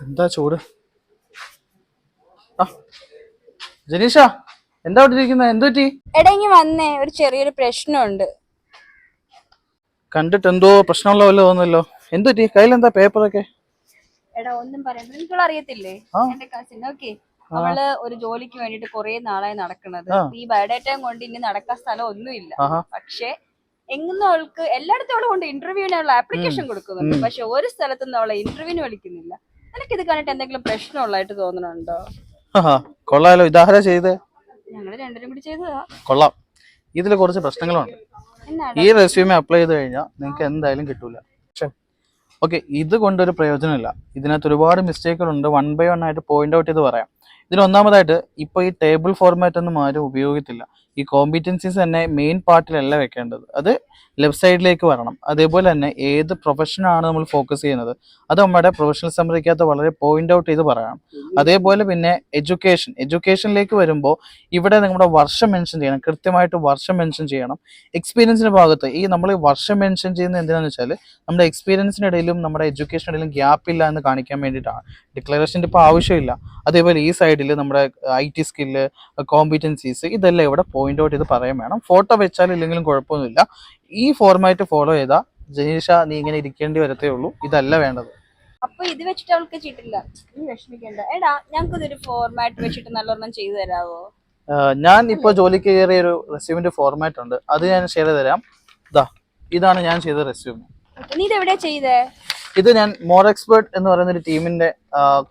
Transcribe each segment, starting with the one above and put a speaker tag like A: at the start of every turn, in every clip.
A: എന്താ ചൂട്? ആ. ജനീഷ എന്താ അവിടെ ഇരിക്കുന്നത് എന്തു പറ്റി?
B: എടങ്ങി വന്നേ. ഒരു ചെറിയൊരു പ്രശ്നമുണ്ട്.
A: കണ്ടിട്ട് എന്തോ പ്രശ്നമുള്ള പോലെ തോന്നല്ലോ എന്തു പറ്റി? കയ്യിലെന്താ പേപ്പറൊക്കെ?
B: എടാ ഒന്നും പറയാൻ അറിയത്തില്ലേ?
A: ആ.
B: എന്റെ കസിൻ ഓക്കെ അവൾ ഒരു ജോലിക്ക് വേണ്ടിട്ട് കൊറേ നാളായി നടക്കണത്
A: ആ.
B: ഈ ബയോഡേറ്റയും കൊണ്ട് ഇനി നടക്കാൻ സ്ഥലം ഒന്നുമില്ല.
A: ആഹാ.
B: പക്ഷെ എങ്ങും അവൾക്ക് എല്ലായിടത്തും അവളെ കൊണ്ട് ഇന്റർവ്യൂവിനുള്ള ആപ്ലിക്കേഷൻ കൊടുക്കുന്നുണ്ട്. പക്ഷെ ഒരു സ്ഥലത്തുനിന്ന് അവളെ ഇന്റർവ്യൂവിന് വിളിക്കുന്നില്ല. നിനക്ക് ഇത് കണ്ടിട്ട് എന്തെങ്കിലും പ്രശ്നമുള്ളതായിട്ട് തോന്നണുണ്ടോ?
A: കൊള്ളാലോ. ഉദാഹരണം ചെയ്ത്?
B: ഞങ്ങൾ രണ്ടുപേരും കൂടി ചെയ്തതാ.
A: കൊള്ളാം. ഇതിൽ കുറച്ച് പ്രശ്നങ്ങളുണ്ട്. ഈ റെസ്യൂമെ അപ്ലൈ ചെയ്ത് കഴിഞ്ഞാൽ നിങ്ങൾക്ക് എന്തായാലും കിട്ടൂല. ഓക്കെ ഇത് കൊണ്ടൊരു പ്രയോജനമില്ല. ഇതിനകത്ത് ഒരുപാട് മിസ്റ്റേക്കുകളുണ്ട്. വൺ ബൈ വൺ ആയിട്ട് പോയിന്റ് ഔട്ട് ചെയ്ത് പറയാം. ഇതിൽ ഒന്നാമതായിട്ട് ഇപ്പോൾ ഈ ടേബിൾ ഫോർമാറ്റ് ഒന്നും ആരും ഉപയോഗിക്കത്തില്ല. ഈ കോമ്പിറ്റൻസീസ് തന്നെ മെയിൻ പാർട്ടിലല്ല വെക്കേണ്ടത്. അത് ലെഫ്റ്റ് സൈഡിലേക്ക് വരണം. അതേപോലെ തന്നെ ഏത് പ്രൊഫഷനാണ് നമ്മൾ ഫോക്കസ് ചെയ്യുന്നത്? അത് നമ്മുടെ പ്രൊഫഷണൽ സമ്മതിക്കകത്ത് വളരെ പോയിന്റ് ഔട്ട് ചെയ്ത് പറയണം. അതേപോലെ പിന്നെ എഡ്യൂക്കേഷൻ എഡ്യൂക്കേഷനിലേക്ക് വരുമ്പോൾ ഇവിടെ നമ്മുടെ വർഷം മെൻഷൻ ചെയ്യണം. കൃത്യമായിട്ട് വർഷം മെൻഷൻ ചെയ്യണം. എക്സ്പീരിയൻസിന്റെ ഭാഗത്ത് ഈ നമ്മൾ വർഷം മെൻഷൻ ചെയ്യുന്നത് എന്തിനാന്ന് വെച്ചാൽ നമ്മുടെ എക്സ്പീരിയൻസിനിടയിലും നമ്മുടെ എഡ്യൂക്കേഷനിടയിലും ഗ്യാപ്പ് ഇല്ല എന്ന് കാണിക്കാൻ വേണ്ടിയിട്ടാണ്. ഡിക്ലറേഷന്റെ ഇപ്പോൾ ആവശ്യമില്ല. അതേപോലെ ഈ സൈഡിൽ നമ്മുടെ ഐ ടി സ്കില്ല് കോമ്പിറ്റൻസീസ് ഇതെല്ലാം ഇവിടെ പോയിന്റ് ഔട്ട് ചെയ്ത് പറയാൻ വേണം. ഫോട്ടോ വെച്ചാൽ ഇല്ലെങ്കിലും കുഴപ്പമൊന്നുമില്ല. ഈ ഫോർമാറ്റ് ഫോളോ ചെയ്താൽ ജനീഷ നീ ഇങ്ങനെ ഇരിക്കേണ്ടി വരത്തേ ഉള്ളൂ. ഇതല്ല വേണ്ടത്.
B: അപ്പൊ ഇത് വെച്ചിട്ട് അവൾക്ക് ചെയ്തിട്ടില്ല നീ വിഷമിക്കണ്ട. എടാ ഞങ്ങൾക്ക് ഇതൊരു ഫോർമാറ്റ് വെച്ചിട്ട് നല്ലൊരെണ്ണം ചെയ്തു തരാവോ?
A: ഞാൻ ഇപ്പോൾ ജോലിക്ക് കയറിയ ഒരു റെസ്യൂമിന്റെ ഫോർമാറ്റ് ഉണ്ട്. അത് ഞാൻ ഷെയർ ചെയ്ത് തരാം. ഇതാ ഇതാണ് ഞാൻ ചെയ്ത റെസ്യൂം
B: നീ ഇത് എവിടെയാ ചെയ്തേ?
A: ഇത് ഞാൻ മോർ എക്സ്പേർട്ട് എന്ന് പറയുന്ന ഒരു ടീമിന്റെ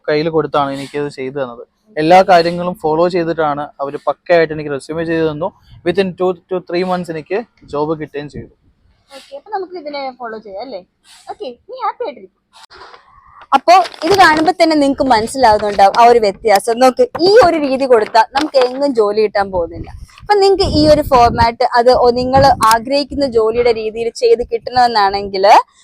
A: കയ്യിൽ കൊടുത്താണ് എനിക്കിത് ചെയ്തു തന്നത്. എല്ലാ കാര്യങ്ങളും ഫോളോ ചെയ്തിട്ടാണ് അവർ പക്കയായിട്ട് എനിക്ക് റെസ്യൂമേ ചെയ്തു തന്നു. Within two two three months എനിക്ക് ജോബ് കിട്ടുകയും ചെയ്തു.
B: ഓക്കെ അപ്പൊ നമുക്ക് ഇതിനെ ഫോളോ ചെയ്യാം അല്ലേ? ഓക്കെ നീ ഹാപ്പി ആയിട്ടിരിക്കും. അപ്പോ ഇത് കാണുമ്പോ തന്നെ നിങ്ങൾക്ക് മനസ്സിലാവുന്നുണ്ടാവും ആ ഒരു വ്യത്യാസം. നോക്ക് ഈ ഒരു രീതി കൊടുത്താൽ നമുക്ക് എങ്ങും ജോലി കിട്ടാൻ പോകുന്നില്ല. അപ്പൊ നിങ്ങൾക്ക് ഈ ഒരു ഫോർമാറ്റ് അത് നിങ്ങൾ ആഗ്രഹിക്കുന്ന ജോലിയുടെ രീതിയിൽ ചെയ്ത് കിട്ടണമെന്നാണെങ്കിൽ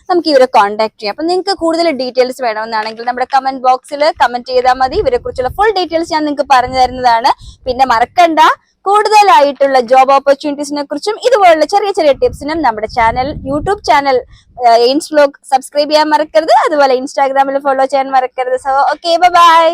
B: നമുക്ക് ഇവരെ കോൺടാക്ട് ചെയ്യാം. അപ്പൊ നിങ്ങൾക്ക് കൂടുതൽ ഡീറ്റെയിൽസ് വേണമെന്നാണെങ്കിൽ നമ്മുടെ കമന്റ് ബോക്സിൽ കമന്റ് ചെയ്താൽ മതി. ഇവരെ കുറിച്ചുള്ള ഫുൾ ഡീറ്റെയിൽസ് ഞാൻ നിങ്ങൾക്ക് പറഞ്ഞു തരുന്നതാണ്. പിന്നെ മറക്കണ്ട കൂടുതലായിട്ടുള്ള ജോബ് ഓപ്പർച്യൂണിറ്റീസിനെ കുറിച്ചും ഇതുപോലുള്ള ചെറിയ ചെറിയ ടിപ്സിനും നമ്മുടെ channel YouTube channel vlog subscribe ചെയ്യാൻ മറക്കരുത്. അതുപോലെ ഇൻസ്റ്റാഗ്രാമിൽ ഫോളോ ചെയ്യാൻ മറക്കരുത്. So okay bye